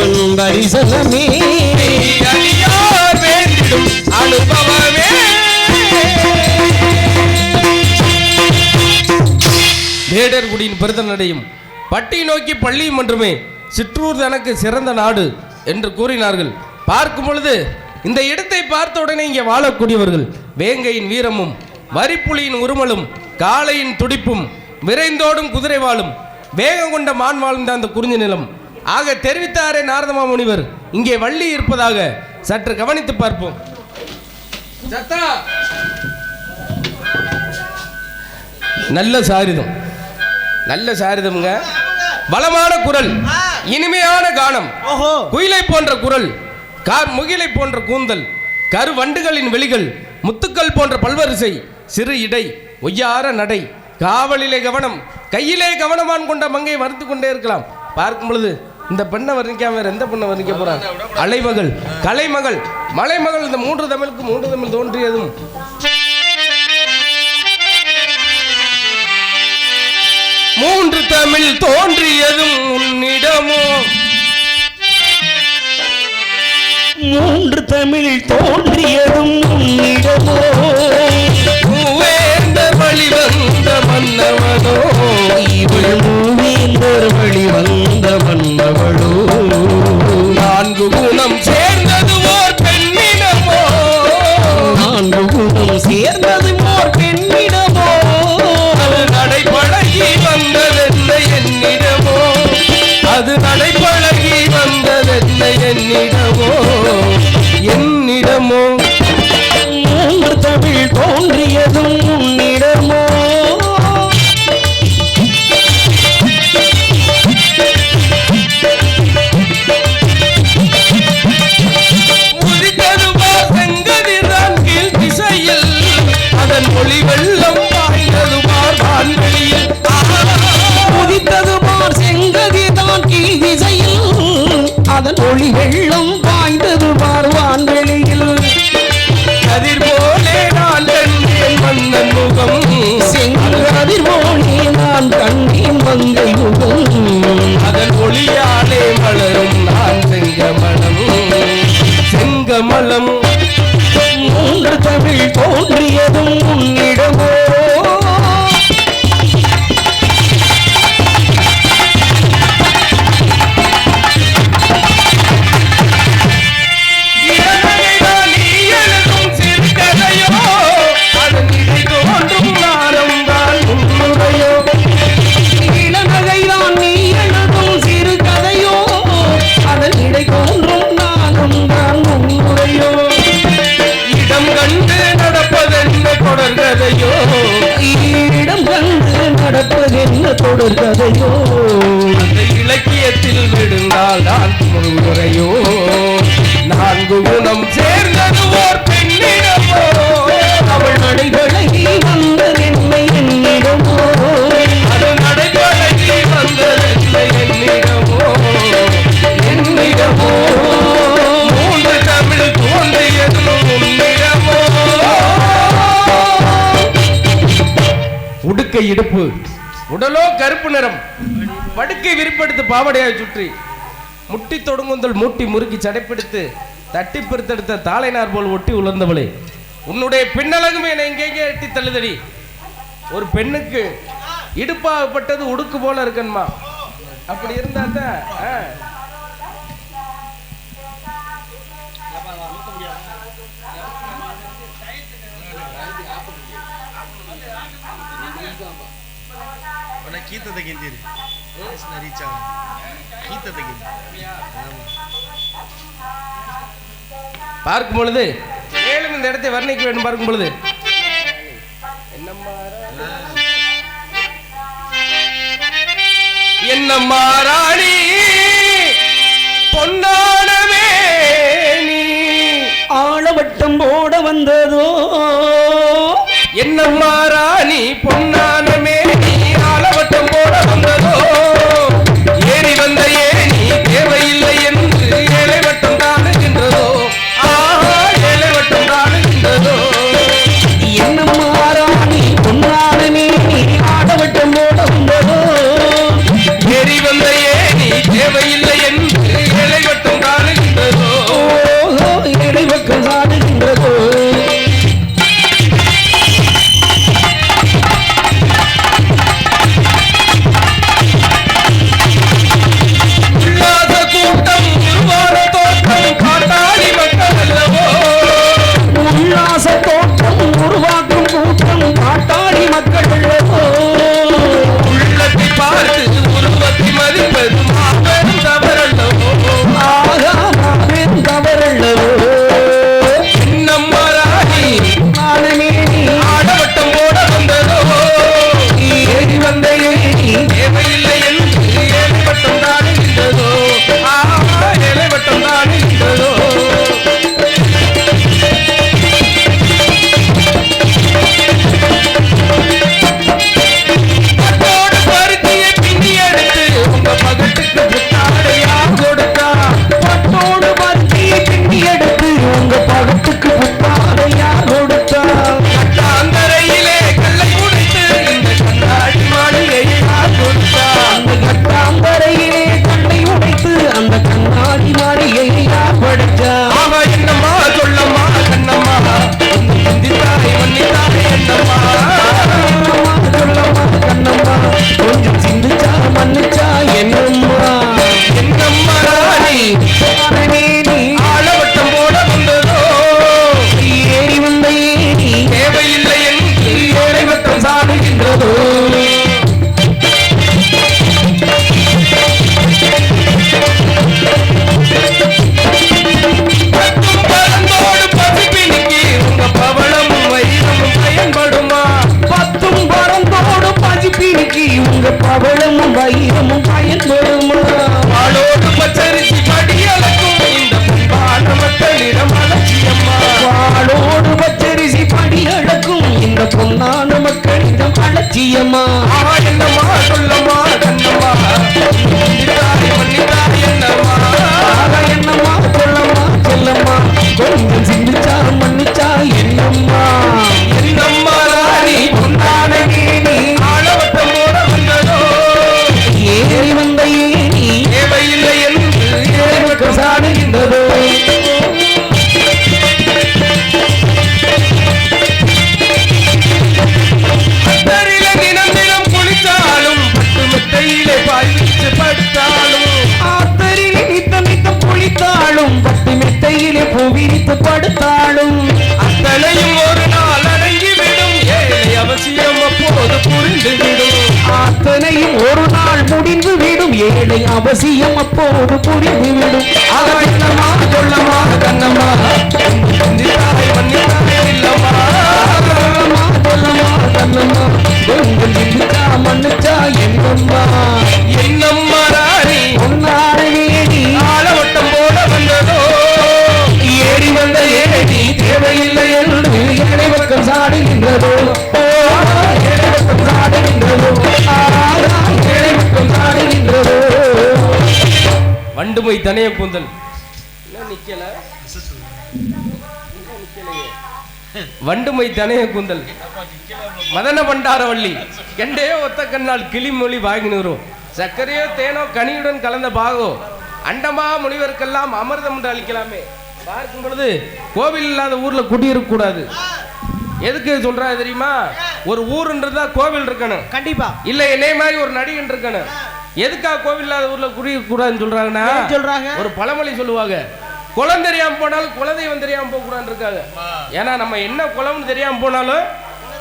ஆண்டவன் தரிசனமே மெய் அனுபவமே வேடர்குடியின் பெருதனடையும் பட்டி நோக்கி பள்ளியும் என்றுமே சிற்றூர் தனக்கு சிறந்த நாடு என்று கூறினார்கள். பார்க்கும் பொழுது இந்த இடத்தை பார்த்த உடனே இங்கே வாழக்கூடியவர்கள் வேங்கையின் வீரமும் வரிப்புலியின் உருமலும் காளையின் துடிப்பும் விரைந்தோடும் குதிரை வாழும் வேகம் கொண்ட மான் வாழ்ந்த அந்த குறிஞ்சி நிலம் ஆக தெரிவித்தாரே நாரதமா முனிவர். இங்கே வள்ளி இருப்பதாக சற்று கவனித்து பார்ப்போம். சத்தா நல்ல சாரிதம். நல்ல சாரிதம்ங்க. வளமான குரல் இனிமையான கானம் ஓஹோ. குயிலை போன்ற குரல் கார் முகிலை போன்ற கூந்தல் கரு வண்டுகளின் வெளிகள் முத்துக்கள் போன்ற பல்வரிசை சிறு இடை ஒய்யார நடை காவலிலே கவனம் கையிலே கவனமான் கொண்ட மங்கை மறுத்து கொண்டே இருக்கலாம். பார்க்கும் பொழுது இந்த பெண்ணை வர்ணிக்காம வேற எந்த பெண்ணை வர்ணிக்க போறான் அலைமகள் கலைமகள் மலைமகள் இந்த மூன்று தமிழுக்கு மூன்று தமிழ் தோன்றியதும். மூன்று தமிழ் தோன்றியதும் உன்னிடமோ? மூன்று தமிழ் தோன்றியதும் உன்னிடமோ? வழி வந்த மன்னவனோ? என்னிடமோ மூன்று தமிழ் தோன்றியதும் உன்னிடமோ? அதன் மொழி வெள்ளம் வான்வெளியில். பார் செங்கதி தான் கீழ் திசையில். அதன் தொடர்கதையோ இடம் கண்டு நடப்பதென்ன தொடர் கதையோ? அந்த இலக்கியத்தில் விழுந்தால் நான் முழுமுறையோ நான்கு குணம் சேர்ந்தது ஓர் இடுப்பு. உடலோ கருப்பு நிறம். படுக்கை விரிப்படுத்து பாவடையாய் சுற்றி முட்டி தொடங்குந்தல் மூட்டி முறுக்கி சடைப்பிடித்து தட்டி பிரித்தெடுத்த தாளைனார் போல் ஒட்டி உலர்ந்தவளே. உன்னுடைய பின்னழகும் என்னை எங்கெங்கே எட்டி தள்ளுதடி. ஒரு பெண்ணுக்கு இடுப்பாகப்பட்டது உடுக்கு போல இருக்கணுமா அப்படி இருந்தா தான் கீத்த தகிந்திரு ரீச் ஆகும் கீத்த தகிந்து பார்க்கும் பொழுது மேலும் இந்த இடத்தை வர்ணிக்க வேண்டும் பார்க்கும் பொழுது என்ன மாறாணி? பொன்னானவே நீ. ஆளவட்டம் போட வந்ததோ? என்ன மாறாணி? பொன்னான ஆட்டம் போட வந்ததோ? Thank you. வேலை அவசியம் அப்போது முடிந்துவிடும் அதனை சொல்லமாக கண்ணம் ரெண்டு போய் தனிய கூந்தல் நிக்கல. வண்டுமை தனைய கூந்தல் மதன பண்டாரவள்ளி கெண்டே ஒத்த கண்ணால் கிளிமொழி வாங்கினுரும் சர்க்கரையோ தேனோ கனியுடன் கலந்த பாகோ. அண்டமா முனிவருக்கெல்லாம் அமிர்தம் என்று அளிக்கலாமே. பார்க்கும் பொழுது கோவில் இல்லாத ஊர்ல குடியிருக்க கூடாது. எதுக்கு சொல்றா தெரியுமா? ஒரு ஊருன்றதா கோவில் இருக்கணும். கண்டிப்பா. இல்ல என்னை மாதிரி ஒரு நடிகன் இருக்கணும். எதுக்காக கோவில் இல்லாத ஊர்ல குடிக்க கூடாதுன்னு சொல்றாங்கன்னா சொல்றாங்க? ஒரு பழமொழி சொல்லுவாங்க. குளம் தெரியாம போனாலும் குலதெய்வம் தெரியாம போக கூடாதுன்னு இருக்காங்க. ஏன்னா நம்ம என்ன குளம்னு தெரியாம போனாலும்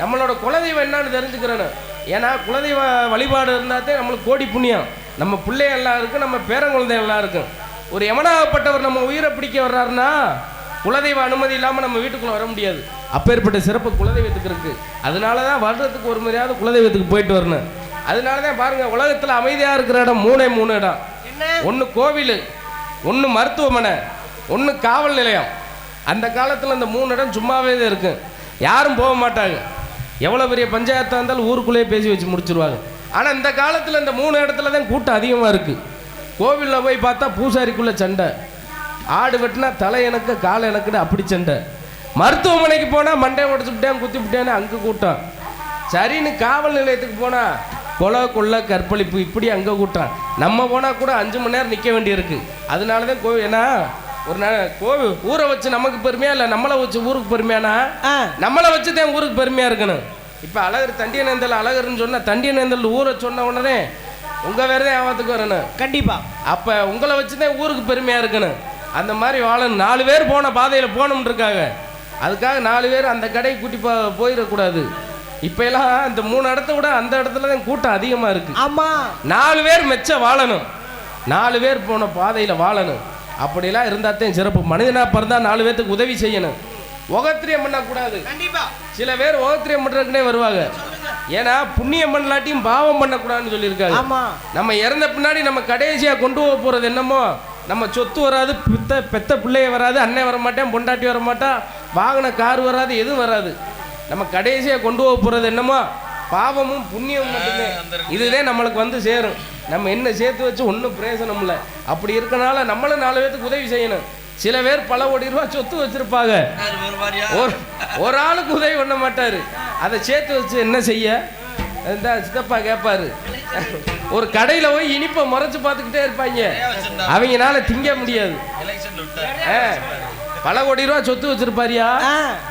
நம்மளோட குலதெய்வம் என்னன்னு தெரிஞ்சுக்கிறணும். ஏன்னா குலதெய்வ வழிபாடு இருந்தாத்தே நம்மளுக்கு கோடி புண்ணியம். நம்ம பிள்ளை எல்லாம் இருக்கும் நம்ம பேரங்குழந்தை எல்லாம் இருக்கும். ஒரு எமனாகப்பட்டவர் நம்ம உயிரை பிடிக்க வர்றாருன்னா குலதெய்வ அனுமதி இல்லாமல் நம்ம வீட்டுக்குள்ளே வர முடியாது. அப்பேற்பட்ட சிறப்பு குலதெய்வத்துக்கு இருக்குது அதனால தான் வர்றதுக்கு ஒரு முறையாவது குலதெய்வத்துக்கு போயிட்டு வரணும். அதனால தான் பாருங்க உலகத்தில் அமைதியாக இருக்கிற இடம் மூணே மூணு இடம். ஒன்று கோவில் ஒன்று மருத்துவமனை ஒன்று காவல் நிலையம். அந்த காலத்தில் அந்த மூணு இடம் சும்மாவே தான் இருக்கும் யாரும் போக மாட்டாங்க. எவ்வளோ பெரிய பஞ்சாயத்தாக இருந்தாலும் ஊருக்குள்ளேயே பேசி வச்சு முடிச்சிருவாங்க. ஆனால் இந்த காலத்தில் இந்த மூணு இடத்துல தான் கூட்டம் அதிகமாக இருக்குது கோவிலில் போய் பார்த்தா பூசாரிக்குள்ளே சண்டை. ஆடு வெட்டினா தலை எனக்கு காலை எனக்குன்னு அப்படி சண்டை. மருத்துவமனைக்கு போனால் மண்டை உடச்சு விட்டேன் குத்தி விட்டேன்னு அங்கே கூட்டம். சரின்னு காவல் நிலையத்துக்கு போனால் கொலை கொள்ளை கற்பழிப்பு இப்படி அங்கே கூட்டம் நம்ம போனால் கூட அஞ்சு மணி நேரம் நிற்க வேண்டியிருக்கு. அதனால தான் கோவில் ஏன்னா ஒரு ந கோவில் ஊரை வச்சு நமக்கு பெருமையா இல்லை நம்மளை வச்சு ஊருக்கு பெருமையானா? நம்மளை வச்சு தான் ஊருக்கு பெருமையாக இருக்கணும். இப்போ அழகர் தண்டிய நேந்தல் அழகர்னு சொன்னால் தண்டிய நேந்தல் ஊரை சொன்ன உடனே உங்கள் வேறு தான் ஆபத்துக்கு வரணும். கண்டிப்பா. அப்போ உங்களை வச்சு தான் ஊருக்கு பெருமையாக இருக்கணும். அந்த மாதிரி வாழணும். நாலு பேர் போன பாதையில் போகணும்னு இருக்காங்க. அதுக்காக நாலு பேர் அந்த கடைக்கு கூட்டி போ போயிடக்கூடாது. இப்போ எல்லாம் இந்த மூணு இடத்த விட அந்த இடத்துல தான் கூட்டம் அதிகமாக இருக்குது ஆமா. நாலு பேர் மெச்ச வாழணும். நாலு பேர் போன பாதையில் வாழணும். அப்படிலாம் இருந்தால் சிறப்பு. மனிதனாக பிறந்தா நாலு பேர்த்துக்கு உதவி செய்யணும். உகத்திரியம் பண்ணக்கூடாது சில பேர் உகத்திரியம் பண்ணுறதுக்குனே வருவாங்க. ஏன்னா புண்ணியம் பண்ணலாட்டியும் பாவம் பண்ணக்கூடாதுன்னு சொல்லியிருக்காங்க. நம்ம இறந்த பின்னாடி நம்ம கடைசியாக கொண்டு போக போகிறது என்னமோ? நம்ம சொத்து வராது பித்த பெத்த பிள்ளைய வராது அண்ணன் வர மாட்டேன் பொண்டாட்டி வர மாட்டான் வாங்கின கார் வராது எதுவும் வராது. நம்ம கடைசியாக கொண்டு போக போகிறது என்னமோ? பாவமும் புண்ணியமும் மட்டுமே. இதுதான் நம்மளுக்கு வந்து சேரும். நம்ம என்ன சேர்த்து வச்சு ஒன்றும் பிரயோசனம் இல்லை. அப்படி இருக்கனால நம்மளும் நாலு பேர்த்துக்கு உதவி செய்யணும். சில பேர் பல கோடி ரூபா சொத்து வச்சிருப்பாங்க. ஒரு ஒரு ஆளுக்கு உதவி பண்ண மாட்டாரு. அதை சேர்த்து வச்சு என்ன செய்ய? இந்த சித்தப்பா கேட்பாரு ஒரு கடையில் போய் இனிப்பை முறைச்சு பார்த்துக்கிட்டே இருப்பாங்க. அவங்கனால திங்க முடியாது. பல கோடி ரூபா சொத்து வச்சிருப்பாரியா?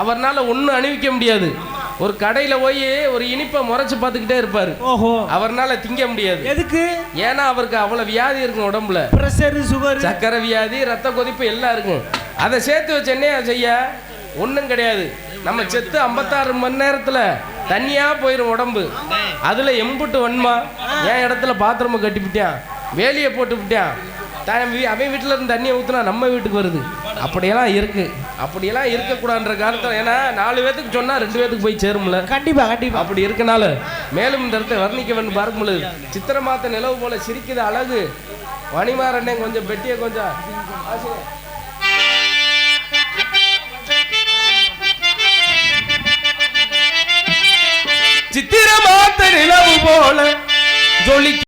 அவர்னால ஒன்றும் அணிவிக்க முடியாது. ஒரு கடையில் போய் ஒரு இனிப்பை முறைச்சு பார்த்துக்கிட்டே இருப்பாரு. ஓஹோ. அவர்னால திங்க முடியாது. எதுக்கு? ஏன்னா அவருக்கு அவ்வளோ வியாதி இருக்கும் உடம்புல. பிரஷர் சுகர் சக்கரை வியாதி ரத்த கொதிப்பு எல்லாம் இருக்கும். அதை சேர்த்து வச்சு செய்ய? ஒன்றும் கிடையாது. நம்ம செத்து ஐம்பத்தாறு மணி நேரத்தில் தண்ணியாக போயிடும் உடம்பு. அதில் எம்புட்டு வன்மா. என் இடத்துல பாத்திரமை கட்டிவிட்டான் வேலியை போட்டு விட்டான் தான் வீ- அவன் வீட்டில் இருந்து தண்ணியை ஊற்றுனா நம்ம வீட்டுக்கு வருது. அப்படியெல்லாம் இருக்கு. அப்படியெல்லாம் இருக்கக்கூடாதுன்ற காரணத்தில் ஏன்னா நாலு பேத்துக்கு சொன்னால் ரெண்டு பேத்துக்கு போய் சேரும்ல. கண்டிப்பா கண்டிப்பா. அப்படி இருக்கனால மேலும் இந்த இடத்தை வர்ணிக்க வேண்டும் பார்க்கும் பொழுது சித்திர மாத்த நிலவு போல சிரிக்குது அழகு. மணிமாறண்ணே கொஞ்சம் பெட்டியை கொஞ்சம் வாசிங்க. சித்திர மாத்த நிலவு போல ஜொலிக்க